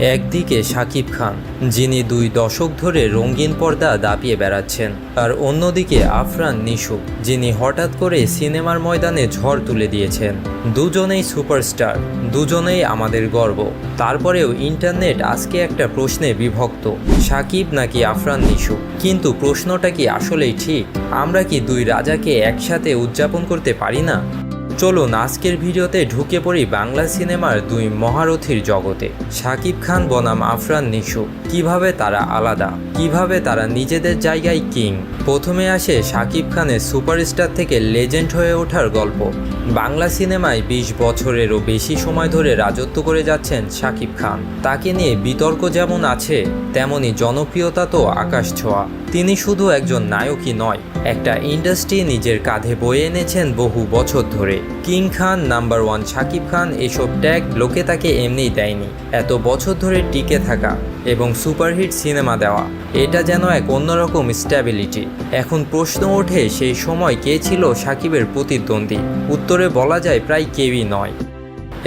একদিকে শাকিব খান, যিনি দুই দশক ধরে রঙিন পর্দা দাপিয়ে বেড়াচ্ছেন, আর অন্যদিকে আফরান নিশু, যিনি হঠাৎ করে সিনেমার ময়দানে ঝড় তুলে দিয়েছেন। দুজনেই সুপারস্টার, দুজনেই আমাদের গর্ব। তারপরেও ইন্টারনেট আজকে একটা প্রশ্নে বিভক্ত, সাকিব নাকি আফরান নিশু? কিন্তু প্রশ্নটা কি আসলেই ঠিক? আমরা কি দুই রাজাকে একসাথে উদযাপন করতে পারি না? চলুন আজকের ভিডিওতে ঢুকে পড়ি বাংলা সিনেমার দুই মহারথীর জগতে। শাকিব খান বনাম আফরান নিশু। কীভাবে তারা আলাদা? কীভাবে তারা নিজেদের জায়গায় কিং? প্রথমে আসে শাকিব খানের সুপারস্টার থেকে লেজেন্ড হয়ে ওঠার গল্প। বাংলা সিনেমায় বিশ বছরেরও বেশি সময় ধরে রাজত্ব করে যাচ্ছেন শাকিব খান। তাকে নিয়ে বিতর্ক যেমন আছে, তেমনি জনপ্রিয়তা তো আকাশ ছোঁয়া। তিনি শুধু একজন নায়কই নয়, একটা ইন্ডাস্ট্রি নিজের কাঁধে বয়ে এনেছেন বহু বছর ধরে। King Khan, number one Shakib Khan এসব ট্যাগ লোকে তাকে এমনিই দেয়নি। এত বছর ধরে টিকে থাকা এবং সুপারহিট সিনেমা দেওয়া, এটা যেন এক অন্যরকম স্ট্যাবিলিটি। এখন প্রশ্ন ওঠে, সেই সময় কে ছিল সাকিবের প্রতিদ্বন্দ্বী? উত্তরে বলা যায় প্রায় কেউই নয়।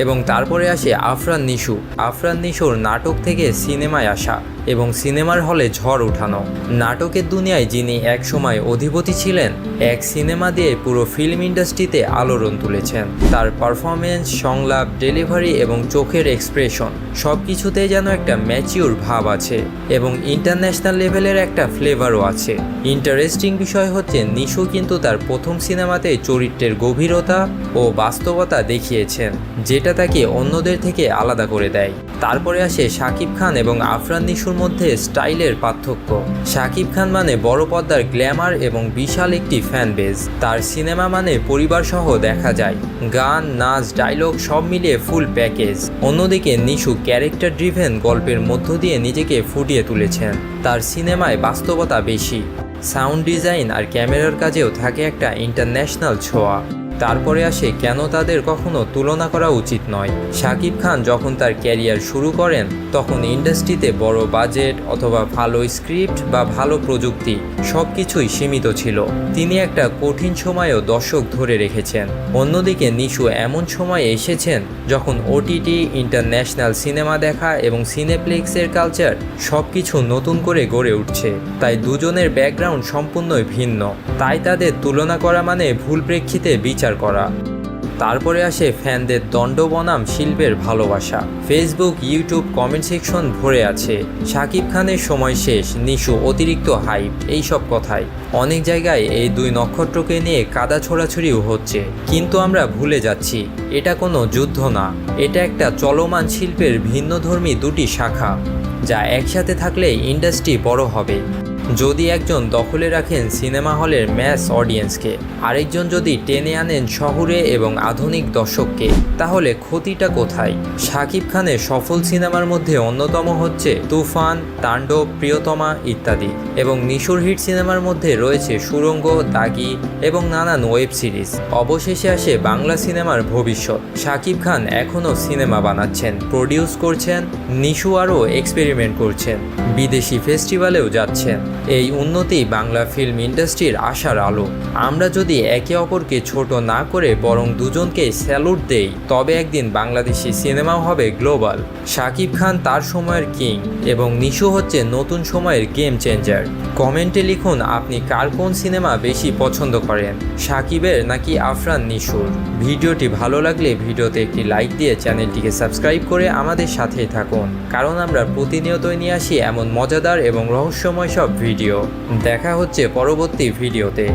এবং তারপরে আসে আফরান নিশু। আফরান নিশুর নাটক থেকে সিনেমায় আসা এবং সিনেমার হলে ঝড় উঠানো। নাটকের দুনিয়ায় যিনি একসময় অধিপতি ছিলেন, এক সিনেমা দিয়ে পুরো ফিল্ম ইন্ডাস্ট্রিতে আলোড়ন তুলেছেন। তার পারফরমেন্স সংলাপ, ডেলিভারি এবং চোখের এক্সপ্রেশন সব কিছুতে যেন একটা ম্যাচিউর ভাব আছে এবং ইন্টারন্যাশনাল লেভেলের একটা ফ্লেভারও আছে। ইন্টারেস্টিং বিষয় হচ্ছে নিশু কিন্তু তার প্রথম সিনেমাতে চরিত্রের গভীরতা ও বাস্তবতা দেখিয়েছেন, যেটা তাকে অন্যদের থেকে আলাদা করে দেয়। তারপরে আসে শাকিব খান এবং আফরান নিশুর মধ্যে স্টাইলের পার্থক্য। শাকিব খান মানে বড় পর্দার গ্ল্যামার এবং বিশাল একটি ফ্যান বেজ তার সিনেমা মানে পরিবার সহ দেখা যায়। গান, নাচ, ডায়লগ সব মিলিয়ে ফুল প্যাকেজ। অন্যদিকে নিশু ক্যারেক্টার ড্রিভেন গল্পের মধ্য দিয়ে নিজেকে ফুটিয়ে তুলেছেন। তার সিনেমায় বাস্তবতা বেশি। সাউন্ড ডিজাইন আর ক্যামেরার কাজেও থাকে একটা ইন্টারন্যাশনাল ছোঁয়া। তারপরে আসে কেন তাদের কখনো তুলনা করা উচিত নয়। শাকিব খান যখন তার ক্যারিয়ার শুরু করেন, তখন ইন্ডাস্ট্রিতে বড় বাজেট অথবা ভালো স্ক্রিপ্ট বা ভালো প্রযুক্তি সব কিছুই সীমিত ছিল। তিনি একটা কঠিন সময়েও দর্শক ধরে রেখেছেন। অন্যদিকে নিশু এমন সময় এসেছেন যখন ওটিটি ইন্টারন্যাশনাল সিনেমা দেখা এবং সিনেপ্লেক্সের কালচার সব কিছু নতুন করে গড়ে উঠছে। তাই দুজনের ব্যাকগ্রাউন্ড সম্পূর্ণই ভিন্ন। তাই তাদের তুলনা করা মানে ভুল প্রেক্ষিতে বিচার করা। তারপরে আসে ফ্যানদের দণ্ড বনাম শিল্পের ভালোবাসা। ফেসবুক ইউটিউব কমেন্ট সেকশন ভরে আছে। শাকিব খানের সময় শেষ, নিশু অতিরিক্ত হাইপ এইসব কথাই। অনেক জায়গায় এই দুই নক্ষত্রকে নিয়ে কাদা ছোড়াছুড়িও হচ্ছে। কিন্তু আমরা ভুলে যাচ্ছি, এটা কোনো যুদ্ধ না। এটা একটা চলমান শিল্পের ভিন্নধর্মী দুটি শাখা, যা একসাথে থাকলে ইন্ডাস্ট্রি বড় হবে। যদি একজন দখলে রাখেন সিনেমা হলের ম্যাস অডিয়েন্সকে আরেকজন যদি টেনে আনেন শহরে এবং আধুনিক দর্শককে, তাহলে ক্ষতিটা কোথায়? শাকিব খানের সফল সিনেমার মধ্যে অন্যতম হচ্ছে তুফান, তাণ্ডব, প্রিয়তমা ইত্যাদি এবং নিশুর হিট সিনেমার মধ্যে রয়েছে সুরঙ্গ, দাগি এবং নানান ওয়েব সিরিজ অবশেষে আসে বাংলা সিনেমার ভবিষ্যৎ। শাকিব খান এখনও সিনেমা বানাচ্ছেন প্রডিউস করছেন, নিশু আরও এক্সপেরিমেন্ট করছেন। বিদেশি ফেস্টিভ্যালেও যাচ্ছেন। এই উন্নতি বাংলা ফিল্ম ইন্ডাস্ট্রির আশার আলো। আমরা যদি একে অপরকে ছোট না করে বরং দুজনকে স্যালুট দেই, তবে একদিন বাংলাদেশি সিনেমাও হবে গ্লোবাল। শাকিব খান তার সময়ের কিং এবং নিশু হচ্ছে নতুন সময়ের গেম চেঞ্জার। কমেন্টে লিখুন, আপনি কার কোন সিনেমা বেশি পছন্দ করেন সাকিবের নাকি আফরান নিশুর? ভিডিওটি ভালো লাগলে ভিডিওতে একটি লাইক দিয়ে চ্যানেলটিকে সাবস্ক্রাইব করে আমাদের সাথেই থাকুন। কারণ আমরা প্রতিনিয়তই নিয়ে আসি এমন মজাদার এবং রহস্যময় সব ভিডিও। দেখা হচ্ছে পরবর্তী ভিডিওতে।